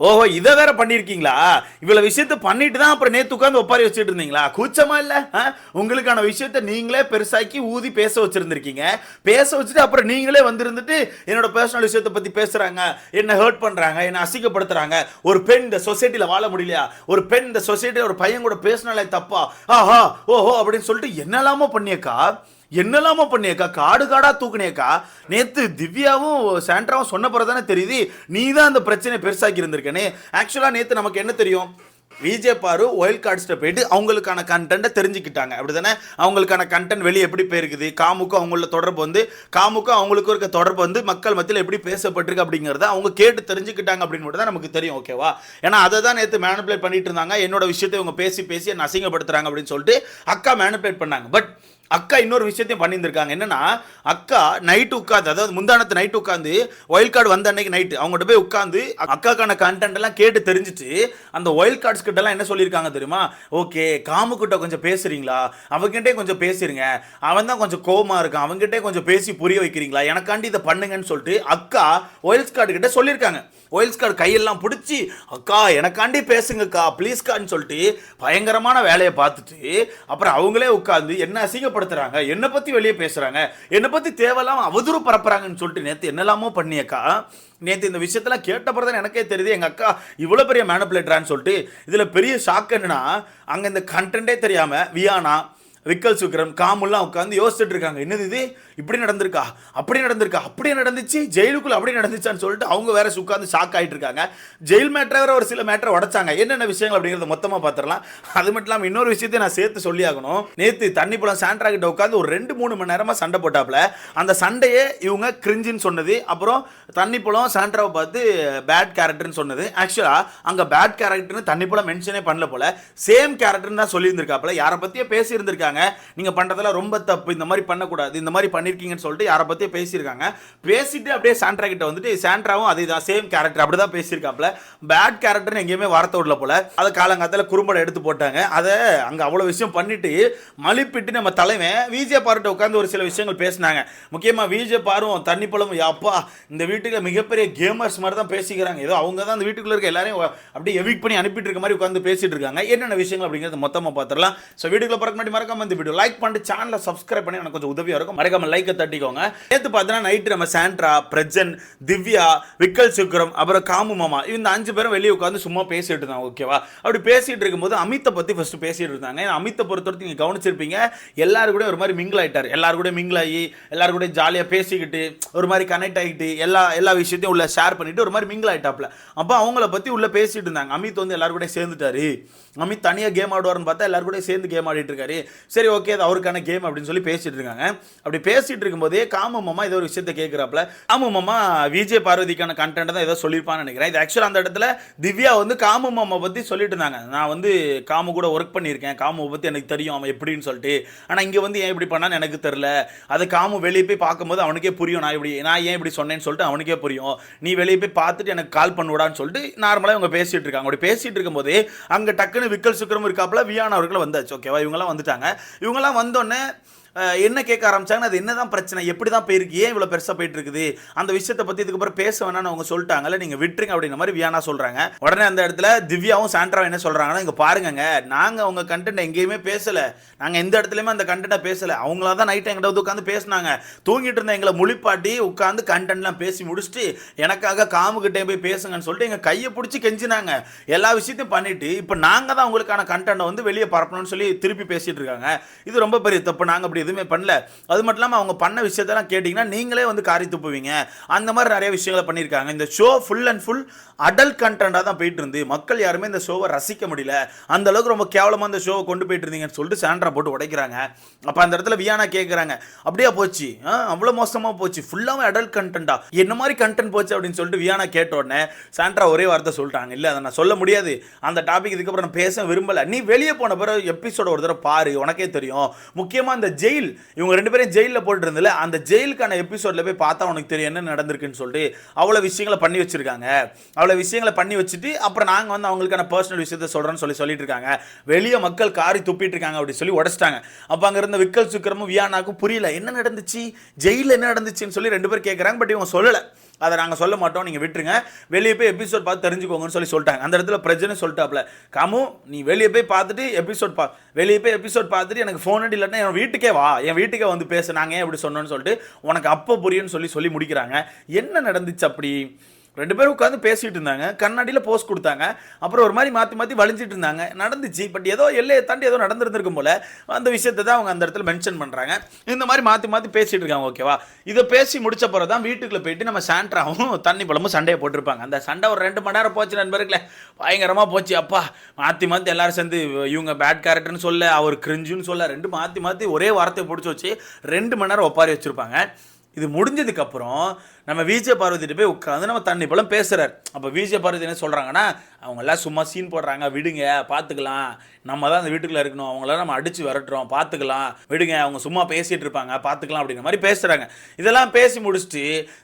ஓஹோ இதை வேற பண்ணியிருக்கீங்களா? இவ்வளோ விஷயத்த பண்ணிட்டு தான் அப்புறம் நேற்று உட்காந்து ஒப்பாரி வச்சுட்டு இருந்தீங்களா? கூச்சமா இல்லை? ஆ? உங்களுக்கான விஷயத்த நீங்களே பெருசாக்கி ஊதி பேச வச்சுருந்துருக்கீங்க. பேச வச்சுட்டு அப்புறம் நீங்களே வந்திருந்துட்டு என்னோட பர்சனல் விஷயத்தை பற்றி பேசுகிறாங்க என்ன ஹர்ட் பண்ணுறாங்க என்ன அசிக்கப்படுத்துகிறாங்க ஒரு பெண் இந்த சொசைட்டியில் வாழ முடியலையா? ஒரு பெண் இந்த சொசைட்டியில் ஒரு பையன் கூட பேசினாலே தப்பா? ஆஹா ஓஹோ அப்படின்னு சொல்லிட்டு என்னெல்லாமோ பண்ணியக்கா? என்னெல்லாமோ பண்ணியக்கா? காடு காடாக தூக்குனேக்கா. நேற்று திவ்யாவும் சாண்ட்ராவும் சொன்ன பிறகு தானே தெரியுது நீ தான் அந்த பிரச்சனையை பெருசாக்கி இருந்திருக்கனே. ஆக்சுவலாக நேற்று நமக்கு என்ன தெரியும்? விஜே பாரு ஒயில் கார்ட்ஸ்ட்டை போயிட்டு அவங்களுக்கான கண்டென்ட்டை தெரிஞ்சுக்கிட்டாங்க. அப்படி தானே அவங்களுக்கான கண்டென்ட் வெளியே எப்படி போயிருக்குது? காமுக்கும் அவங்கள தொடர்பு வந்து காமுக்கும் அவங்களுக்கும் இருக்க தொடர்பு வந்து மக்கள் மத்தியில் எப்படி பேசப்பட்டிருக்கு அப்படிங்கிறத அவங்க கேட்டு தெரிஞ்சுக்கிட்டாங்க அப்படின்னு மட்டும் தான் நமக்கு தெரியும் ஓகேவா ஏன்னா அதை தான் நேற்று மேனிப்புலேட் பண்ணிட்டு இருந்தாங்க. என்னோட விஷயத்தை இவங்க பேசி பேசி என்ன அசிங்கப்படுத்துறாங்க அப்படின்னு சொல்லிட்டு அக்கா மேனிப்புலேட் பண்ணாங்க. பட் அக்கா இன்னொரு விஷயத்தையும் பண்ணியிருந்திருக்காங்க. என்னன்னா அக்கா நைட்டு உட்காந்து அதாவது முந்தானத்து நைட்டு உட்காந்து ஒயில் கார்டு வந்த அன்னைக்கு நைட்டு அவங்ககிட்ட போய் உட்காந்து அக்காக்கான கண்டென்ட் எல்லாம் கேட்டு தெரிஞ்சிட்டு அந்த ஒயில் கார்ட்ஸ் கிட்ட எல்லாம் என்ன சொல்லியிருக்காங்க தெரியுமா? ஓகே காமுக்கிட்ட கொஞ்சம் பேசுறீங்களா? அவங்ககிட்டே கொஞ்சம் பேசுறீங்க அவன் தான் கொஞ்சம் கோவமா இருக்கான். அவங்ககிட்டே கொஞ்சம் பேசி புரிய வைக்கிறீங்களா? எனக்காண்டி இதை பண்ணுங்கன்னு சொல்லிட்டு அக்கா ஒயில்ஸ் கார்டு கிட்ட சொல்லியிருக்காங்க. ஒயில்ஸ் கார்டு கையெல்லாம் பிடிச்சி அக்கா எனக்காண்டி பேசுங்கக்கா ப்ளீஸ்கான்னு சொல்லிட்டு பயங்கரமான வேலையை பார்த்துட்டு அப்புறம் அவங்களே உட்காந்து என்ன அசிங்கப்படுத்துறாங்க என்னை பற்றி வெளியே பேசுகிறாங்க என்னை பற்றி தேவையில்லாம அவதூறு பரப்புறாங்கன்னு சொல்லிட்டு நேற்று என்னெல்லாமோ பண்ணியக்கா. நேற்று இந்த விஷயத்தெல்லாம் கேட்டப்பறம் தான் எனக்கே தெரியுது. எங்கள் அக்கா இவ்வளோ பெரிய மேனப்புலேட்டரான்னு சொல்லிட்டு இதில் பெரிய ஷாக் என்னன்னா அங்கே இந்த கண்டென்ட்டே தெரியாமல் வியானா ரிக்கல் சுக்ரம் காமெல்லாம் உட்காந்து யோசிச்சுட்டு இருக்காங்க. என்னது இது? இப்படி நடந்திருக்கா? அப்படி நடந்திருக்கா? அப்படியே நடந்துச்சு? ஜெயிலுக்குள்ள அப்படி நடந்துச்சான்னு சொல்லிட்டு அவங்க வேற உட்காந்து ஷாக் ஆகிட்டு இருக்காங்க. ஜெயில் மேட்டரை வேற ஒரு சில மேட்டரை உடைச்சாங்க. என்னென்ன விஷயங்கள் அப்படிங்கிறத மொத்தமாக பார்த்துடலாம் அது மட்டும் இல்லாமல் இன்னொரு விஷயத்தை நான் சேர்த்து சொல்லி ஆகணும். நேற்று தண்ணி பழம் சாண்ட்ரா கிட்ட உட்காந்து ஒரு ரெண்டு மூணு மணி நேரமாக சண்டை போட்டாப்புல. அந்த சண்டையே இவங்க கிரிஞ்சின்னு சொன்னது. அப்புறம் தண்ணி பழம் சாண்ட்ராவை பார்த்து பேட் கேரக்டர்னு சொன்னது. ஆக்சுவலாக அங்கே பேட் கேரக்டர்னு தண்ணி பழம் மென்ஷனே பண்ணல போல. சேம் கேரக்டர்னு தான் சொல்லியிருந்திருக்காப்புல. யாரை பற்றியே பேசியிருந்திருக்காங்க. நீங்கள் பண்ணுறதெல்லாம் ரொம்ப தப்பு. இந்த மாதிரி பண்ணக்கூடாது. இந்த மாதிரி பண்ணியிருக்கீங்கன்னு சொல்லிட்டு யாரை பற்றி பேசியிருக்காங்க. பேசிட்டு அப்படியே சாண்ட்ரா கிட்ட வந்துட்டு சாண்ட்ராவும் அதே தான் சேம் கேரக்டர் அப்படி தான் பேசியிருக்காப்புல பேட் கேரக்டர்னு எங்கேயுமே வார்த்தை விடல போல. அதை காலங்காலத்தில் குறும்படம் எடுத்து போட்டாங்க. அதை அங்கே அவ்வளோ விஷயம் பண்ணிட்டு மலிப்பிட்டு நம்ம தலைவன் விஜே பாருட்ட உட்காந்து ஒரு சில விஷயங்கள் பேசினாங்க. முக்கியமாக விஜே பாரும் தண்ணி பழம் அப்பா இந்த வீட்டுக்கு மிகப்பெரிய கேமர்ஸ் மாதிரி தான் பேசிக்கிறாங்க. ஏதோ அவங்க தான் அந்த வீட்டுக்குள்ள இருக்க எல்லாரையும் அப்படியே எவிக் பண்ணி அனுப்பிட்டு இருக்க மாதிரி உட்காந்து பேசிட்டு இருக்காங்க. என்னென்ன விஷயங்கள் அப்படிங்கிறத மொத்தமாக பார்த்துடலாம் ஸோ வீட்டுக்குள்ள பிறக்க முன்னாடி மறக்காம இந்த வீடியோ லைக் பண்ணிட்டு சேனலை சப்ஸ்கிரைப் பண்ணி எனக்கு கொஞ்சம் உதவியாக இருக்கும். மறக்காம லைக்கை தட்டிக்கோங்க. நேற்று பார்த்தீங்கன்னா நைட்டு நம்ம சாண்ட்ரா பிரஜன் திவ்யா விக்கல் சுக்ரம் அப்புறம் காமு மாமா இந்த அஞ்சு பேரும் வெளியே உட்காந்து சும்மா பேசிட்டு இருந்தாங்க ஓகேவா அப்படி பேசிட்டு இருக்கும்போது அமித்தை பற்றி ஃபர்ஸ்ட் பேசிட்டு இருந்தாங்க. அமித்தை பொறுத்தவரைக்கும் நீங்கள் கவனிச்சிருப்பீங்க எல்லாரும் கூட ஒரு மாதிரி மிங்கிள் ஆகிட்டார் எல்லாரும் கூட மிங்கிள் ஆகி எல்லாரும் கூட ஜாலியாக பேசிக்கிட்டு ஒரு மாதிரி கனெக்ட் ஆகிட்டு எல்லா எல்லா விஷயத்தையும் உள்ள ஷேர் பண்ணிட்டு ஒரு மாதிரி மிங்கிள் ஆகிட்டாப்ல அப்போ அவங்கள பற்றி உள்ள பேசிட்டு இருந்தாங்க. அமித் வந்து எல்லாரும் கூட சேர்ந்துட்டாரு. அமித் தனியாக கேம் ஆடுவார்னு பார்த்தா எல்லாரும் கூட சேர்ந்து கேம் ஆடிட்டு இருக்காரு. சரி ஓகே அது அவருக்கான கேம் அப்படின்னு சொல்லி பேசிட்டு இருக்காங்க. அப்படி பேசிட்டு இருக்கும்போதே காமு மாமா ஏதோ ஒரு விஷயத்த கேட்குறாப்புல காமு மாமா விஜய் பார்வதிக்கான கண்டென்ட் தான் ஏதோ சொல்லியிருப்பான்னு நினைக்கிறேன். இது ஆக்சுவலாக அந்த இடத்துல திவ்யா வந்து காமு மாமா பற்றி சொல்லிட்டு இருந்தாங்க. நான் வந்து காமு கூட ஒர்க் பண்ணியிருக்கேன். காமுவை பற்றி எனக்கு தெரியும் அவன் எப்படின்னு சொல்லிட்டு. ஆனால் இங்கே வந்து ஏன் இப்படி பண்ணான்னு எனக்கு தெரில அது காமு வெளியே போய் பார்க்கும்போது அவனுக்கே புரியும். நான் இப்படி நான் ஏன் இப்படி சொன்னேன்னு சொல்லிட்டு அவனுக்கே புரியும். நீ வெளியே போய் பார்த்துட்டு எனக்கு கால் பண்ணுடான்னு சொல்லிட்டு நார்மலாக இவங்க பேசிகிட்டு இருக்காங்க. அப்படி பேசிகிட்டு இருக்கும்போது அங்கே டக்குன்னு விக்கல் சுக்கரம் இருக்காப்புல வியானா அவர்கள் வந்தாச்சு. ஓகேவா இவங்கெல்லாம் வந்துட்டாங்க. இவங்கெல்லாம் வந்தோடனே என்ன கேட்க ஆரம்பிச்சாங்கன்னா அது என்னதான் பிரச்சனை எப்படி தான் போயிருக்கு ஏன் இவ்வளோ பெருசாக போயிட்டு இருக்குது அந்த விஷயத்தை பற்றி இதுக்கப்புறம் பேச வேணாம்னு அவங்க சொல்லிட்டாங்கல்ல நீங்கள் விட்டுருங்க அப்படின்ற மாதிரி வியானா சொல்கிறாங்க உடனே அந்த இடத்துல திவ்யாவும் சாண்ட்ராவும் என்ன சொல்கிறாங்கன்னா இங்கே பாருங்கங்க நாங்கள் அவங்க கண்டென்ட் எங்கேயுமே பேசலை. நாங்கள் எந்த இடத்துலையுமே அந்த கண்டென்ட்டை பேசலை. அவங்களா தான் நைட்டு எங்கிட்ட வந்து உட்காந்து பேசினாங்க. தூங்கிட்டு இருந்த எங்களை முழிப்பாட்டி உட்காந்து கண்டென்ட்லாம் பேசி முடிச்சுட்டு எனக்காக காமுக்கிட்டே போய் பேசுங்கன்னு சொல்லிட்டு எங்கள் கையை பிடிச்சி கெஞ்சினாங்க. எல்லா விஷயத்தையும் பண்ணிட்டு இப்போ நாங்கள் தான் உங்களுக்கான கண்டென்ட்டை வந்து வெளியே பரப்பணும்னு சொல்லி திருப்பி பேசிகிட்டு இருக்காங்க. இது ரொம்ப பெரிய தப்பு. நாங்கள் அப்படி எதுவுமே பண்ணல. அது மட்டும் இல்லாமல் அவங்க பண்ண விஷயத்தெல்லாம் கேட்டிங்கன்னா நீங்களே வந்து காரி துப்புவீங்க. அந்த மாதிரி நிறைய விஷயங்களை பண்ணியிருக்காங்க. இந்த show full and full adult கண்டென்ட்டாக தான் போயிட்டு இருந்து மக்கள் யாருமே இந்த ஷோவை ரசிக்க முடியல. அந்த அளவுக்கு ரொம்ப கேவலமாக இந்த ஷோவை கொண்டு போயிட்டு இருந்தீங்கன்னு சொல்லிட்டு சாண்ட்ரா போட்டு உடைக்கிறாங்க. அப்போ அந்த இடத்துல வியானா கேட்குறாங்க அப்படியே போச்சு? அவ்வளோ மோசமாக போச்சு. ஃபுல்லாகவே அடல்ட் கண்டென்ட்டா என்ன மாதிரி கண்டென்ட் போச்சு? அப்படின்னு சொல்லிட்டு வியானா கேட்ட உடனே சாண்ட்ரா ஒரே வார்த்தை சொல்லிட்டாங்க இல்லை அதை நான் சொல்ல முடியாது. அந்த டாபிக் இதுக்கப்புறம் நான் பேச விரும்பல. நீ வெளியே போன பிறகு எபிசோட ஒரு தடவை பாரு. உனக்கே தெரியும். முக்கியமாக இந்த ஜெய் ஜெயில். இவங்க ரெண்டு பேரும் ஜெயிலில் போட்டு அந்த ஜெயிலுக்கான எபிசோடில் போய் பார்த்தா உனக்கு தெரியும் என்ன நடந்திருக்குன்னு சொல்லிட்டு அவ்வளோ விஷயங்களை பண்ணி வச்சிருக்காங்க. அவ்வளோ விஷயங்களை பண்ணி வச்சுட்டு அப்புறம் நாங்கள் வந்து அவங்களுக்கான பர்சனல் விஷயத்த சொல்கிறோன்னு சொல்லி சொல்லிட்டு இருக்காங்க. வெளியே மக்கள் காரி துப்பிட்டு இருக்காங்க அப்படின்னு சொல்லி உடச்சிட்டாங்க. அப்போ அங்கே இருந்த விக்கல் சுக்கரமும் வியானாக்கும் புரியல என்ன நடந்துச்சு? ஜெயிலில் என்ன நடந்துச்சுன்னு சொல்லி ரெண்டு பேரும் கேட்குறாங்க பட் இவங்க சொல்லலை. அதை நாங்கள் சொல்ல மாட்டோம் நீங்கள் விட்டுருங்க. வெளியே போய் எபிசோட் பார்த்து தெரிஞ்சுக்கோங்கன்னு சொல்லி சொல்லிட்டாங்க. அந்த இடத்துல பிரச்சனை சொல்லிட்டாப்ல காமு நீ வெளியே போய் பார்த்துட்டு எபிசோட் பா வெளியே போய் எபிசோட் பார்த்துட்டு எனக்கு ஃபோன் அடி இல்லாட்டினா என் வீட்டுக்கே வா என் வீட்டுக்கே வந்து பேசு நாங்கள் ஏன் இப்படி சொன்னோன்னு சொல்லிட்டு உனக்கு அப்போ புரியும்னு சொல்லி சொல்லி முடிக்கிறாங்க. என்ன நடந்துச்சு அப்படி? ரெண்டு பேரும் உட்காந்து பேசிட்டு இருந்தாங்க. கண்ணாடியில் போஸ்ட் கொடுத்தாங்க. அப்புறம் ஒரு மாதிரி மாற்றி மாற்றி வலிஞ்சிட்டு இருந்தாங்க. நடந்துச்சு. பட் ஏதோ எல்லையை தாண்டி ஏதோ நடந்திருந்திருக்கும் போல அந்த விஷயத்தை தான் அவங்க அந்த இடத்துல மென்ஷன் பண்ணுறாங்க இந்த மாதிரி மாற்றி மாற்றி பேசிட்டு இருக்காங்க. ஓகேவா இதை பேசி முடிச்ச பிறகு தான் வீட்டுக்குள்ள போயிட்டு நம்ம சாண்ட்ராவும் தண்ணி பழமும் சண்டையை போட்டிருப்பாங்க. அந்த சண்டை ஒரு ரெண்டு மணி நேரம் போச்சு நண்பர்களே. பயங்கரமாக போச்சு. அப்பா மாற்றி மாற்றி எல்லாரும் சேர்ந்து இவங்க பேட் கேரக்டர்னு சொல்ல அவர் கிரிஞ்சுன்னு சொல்ல ரெண்டு மாற்றி மாற்றி ஒரே வார்த்தையை பிடிச்சி வச்சு ரெண்டு மணி நேரம் ஒப்பாரி வச்சுருப்பாங்க. இது முடிஞ்சதுக்கப்புறம் நம்ம விஜய பார்வதிட்டு போய் உட்காந்து நம்ம தண்ணி பழம் பேசுகிறார் அப்போ விஜய பார்வதி என்ன சொல்கிறாங்கன்னா அவங்கெல்லாம் சும்மா சீன் போடுறாங்க விடுங்க பார்த்துக்கலாம் நம்ம தான் அந்த வீட்டுக்குள்ளே இருக்கணும். அவங்களாம் நம்ம அடித்து விரட்டுறோம் பார்த்துக்கலாம் விடுங்க அவங்க சும்மா பேசிகிட்டு இருப்பாங்க பார்த்துக்கலாம் அப்படிங்கிற மாதிரி பேசுகிறாங்க இதெல்லாம் பேசி முடிச்சுட்டு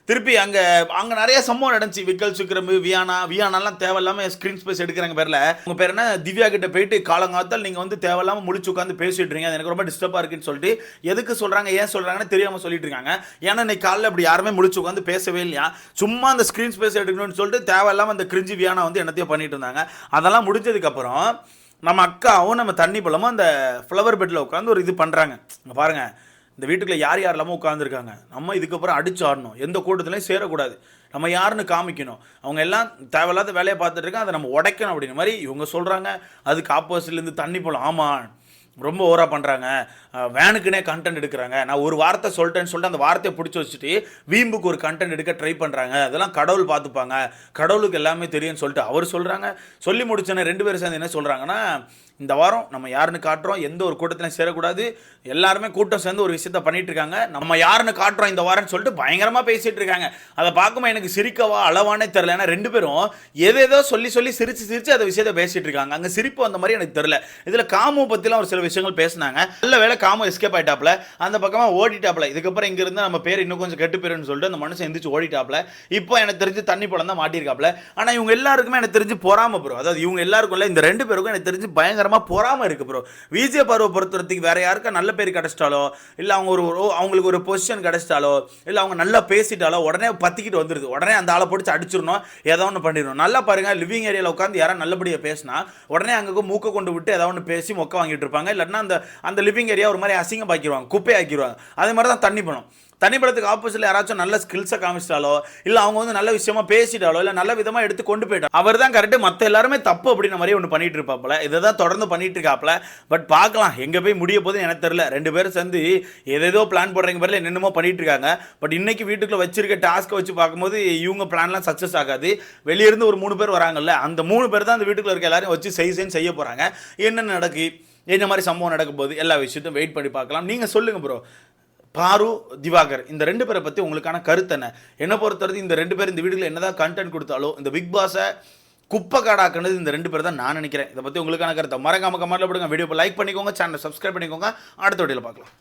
திருப்பி அங்கே அங்கே நிறைய சம்பவம் நடந்துச்சு. விக்கல் சுக்கிரம்பு வியானா வியானாலாம் தேவையில்லாமல் ஸ்க்ரீன் ஸ்பேஸ் எடுக்கிறாங்க பேரில். உங்கள் பேர் என்ன? திவ்யா கிட்ட போயிட்டு காலங்காலத்தால் நீங்கள் வந்து தேவையில்லாமல் முடிச்சு உட்காந்து பேசிட்டு இருக்கீங்க அது எனக்கு ரொம்ப டிஸ்டர்பாக இருக்குன்னு சொல்லிட்டு எதுக்கு சொல்கிறாங்க ஏன் சொல்கிறாங்கன்னு தெரியாமல் சொல்லிட்டு இருக்காங்க. ஏன்னா இன்னைக்கு காலையில் அப்படி யாருமே முடிச்சு உட்காந்து பேசவே இல்லையா? சும்மா அந்த ஸ்க்ரீன் ஸ்பேஸ் எடுக்கணும்னு சொல்லிட்டு தேவையில்லாமல் அந்த கிரிஞ்சி வியானா வந்து என்னத்தையும் பண்ணிட்டு இருந்தாங்க. அதெல்லாம் முடிஞ்சதுக்கப்புறம் நம்ம அக்காவும் நம்ம தண்ணி பழமும் அந்த ஃப்ளவர் பெட்டில் உட்காந்து ஒரு இது பண்ணுறாங்க பாருங்கள் இந்த வீட்டுக்குள்ள யார் யாரெல்லாமோ உட்காந்துருக்காங்க நம்ம இதுக்கப்புறம் அடிச்சு ஆடணும். எந்த கூட்டத்துலையும் சேரக்கூடாது. நம்ம யாருன்னு காமிக்கணும். அவங்க எல்லாம் தேவையில்லாத வேலையை பார்த்துட்டு இருக்காங்க. அதை நம்ம உடைக்கணும் அப்படிங்கிற மாதிரி இவங்க சொல்கிறாங்க அதுக்கு ஆப்போசிட்லேருந்து தண்ணி பழம். ஆமாம். ரொம்ப ஓவராக பண்ணுறாங்க வேனுக்குனே கண்டென்ட் எடுக்கிறாங்க. நான் ஒரு வார்த்தை சொல்லிட்டேன்னு சொல்லிட்டு அந்த வார்த்தையை பிடிச்சி வச்சுட்டு வீம்புக்கு ஒரு கண்டென்ட் எடுக்க ட்ரை பண்ணுறாங்க அதெல்லாம் கடவுள் பார்த்துப்பாங்க. கடவுளுக்கு எல்லாமே தெரியும்னு சொல்லிட்டு அவர் சொல்கிறாங்க சொல்லி முடிச்சோன்னே ரெண்டு பேரும் சேர்ந்து என்ன சொல்கிறாங்கன்னா இந்த வாரம் நம்ம யாருன்னு காட்டுறோம். எந்த ஒரு கூட்டத்திலையும் சேரக்கூடாது. எல்லாருமே கூட்டம் சேர்ந்து ஒரு விஷயத்த பண்ணிட்டு இருக்காங்க நம்ம யாருன்னு காட்டுறோம் இந்த வாரம்னு சொல்லிட்டு பயங்கரமாக பேசிட்டு இருக்காங்க அதை பார்க்கும்போது எனக்கு சிரிக்கவா அளவானே தெரில ஏன்னா ரெண்டு பேரும் எதேதோ சொல்லி சொல்லி சிரித்து சிரித்து அந்த விஷயத்த பேசிட்டு இருக்காங்க அங்கே சிரிப்பு அந்த மாதிரி எனக்கு தெரில இதில் காமோ பற்றிலாம் ஒரு சில விஷயங்கள் பேசினாங்க. நல்ல வேலை காம எஸ்கேப் ஆயிட்டாப்ல. அந்த பக்கமாக ஓடிட்டாப்ல. இதுக்கப்புறம் இங்கிருந்து நம்ம பேர் இன்னும் கொஞ்சம் கெட்டு போயிருன்னு சொல்லிட்டு அந்த மனுஷன் எந்திரிச்சு ஓடிட்டாப்ல. இப்போ எனக்கு தெரிஞ்சு தண்ணி பழம் தான் மாட்டியிருக்காப்ல. ஆனால் இவங்க எல்லாருக்குமே எனக்கு தெரிஞ்சு பொறாம ப்ரோ அதாவது இவங்க எல்லாருக்குள்ள இந்த ரெண்டு பேருக்கும் எனக்கு தெரிஞ்சு பயங்கரமாக பொறாம இருக்கு ப்ரோ விஜய பருவ பொறுத்தவரைக்கும் வேற யாருக்கா நல்ல பேர் கிடச்சிட்டாலோ இல்லை அவங்க ஒரு அவங்களுக்கு ஒரு பொசிஷன் கிடைச்சிட்டாலோ இல்லை அவங்க நல்லா பேசிட்டாலோ உடனே பத்திக்கிட்டு வந்துருது. உடனே அந்த ஆளை பிடிச்சி அடிச்சிடணும். ஏதோ ஒன்று பண்ணிடணும். நல்லா பாருங்க லிவிங் ஏரியாவில் உட்காந்து யாரும் நல்லபடியாக பேசினா உடனே அங்கே மூக்க கொண்டு விட்டு ஏதோ ஒன்று பேசி மொக்க வாங்கிட்டு இருப்பாங்க. இல்லைன்னா அந்த அந்த லிவிங் ஏரியா ஒரு மாதிரி அசிங்கமாக்கிடுவாங்க குப்பை ஆக்கிடுவாங்க அதே மாதிரி தான் தண்ணி பணம் தண்ணி படத்துக்கு ஆப்போசிட்ல யாராச்சும் நல்ல ஸ்கில்ஸை காமிச்சிட்டாலோ இல்லை அவங்க வந்து நல்ல விஷயமா பேசிட்டாலோ இல்லை நல்ல விதமாக எடுத்து கொண்டு போயிட்டாங்க அவர் தான் கரெக்டு மற்ற எல்லாருமே தப்பு அப்படின்ற மாதிரி ஒன்று பண்ணிட்டு இருப்பாப்புல. இதை தான் தொடர்ந்து பண்ணிட்டு இருக்காப்புல. பட் பார்க்கலாம் எங்கே போய் முடிய போகுதுன்னு எனக்கு தெரியல. ரெண்டு பேரும் சேர்ந்து ஏதேதோ பிளான் போடுறீங்க பேரில் என்னென்னமோ பண்ணிட்டு இருக்காங்க. பட் இன்னைக்கு வீட்டுக்குள்ள வச்சிருக்க டாஸ்க்கை வச்சு பார்க்கும்போது இவங்க பிளான்லாம் சக்ஸஸ் ஆகாது. வெளியிருந்து ஒரு மூணு பேர் வராங்கல்ல அந்த மூணு பேர் தான் அந்த வீட்டுக்குள்ள இருக்க எல்லாரையும் வச்சு செய் செய்ய போகிறாங்க என்னென்ன நடக்கு? இந்த மாதிரி சம்பவம் நடக்கும் போது எல்லா விஷயத்தையும் வெயிட் பண்ணி பார்க்கலாம். நீங்கள் சொல்லுங்கள் ப்ரோ பாரு திவாகர் இந்த ரெண்டு பேரை பற்றி உங்களுக்கான கருத்து என்ன? என்னை பொறுத்தவரைக்கும் இந்த ரெண்டு பேர் இந்த வீடுகளில் என்னதான் கண்டென்ட் கொடுத்தாலோ இந்த பிக் பாஸை குப்பை காடாக்குனது இந்த ரெண்டு பேர் தான் நான் நினைக்கிறேன். இதை பற்றி உங்களுக்கான கருத்தை மறக்காம கமெண்ட்ல போடுங்க. வீடியோ லைக் பண்ணிக்கோங்க சேனலை சப்ஸ்கிரைப் பண்ணிக்கோங்க. அடுத்த வீடியோவில் பார்க்கலாம்.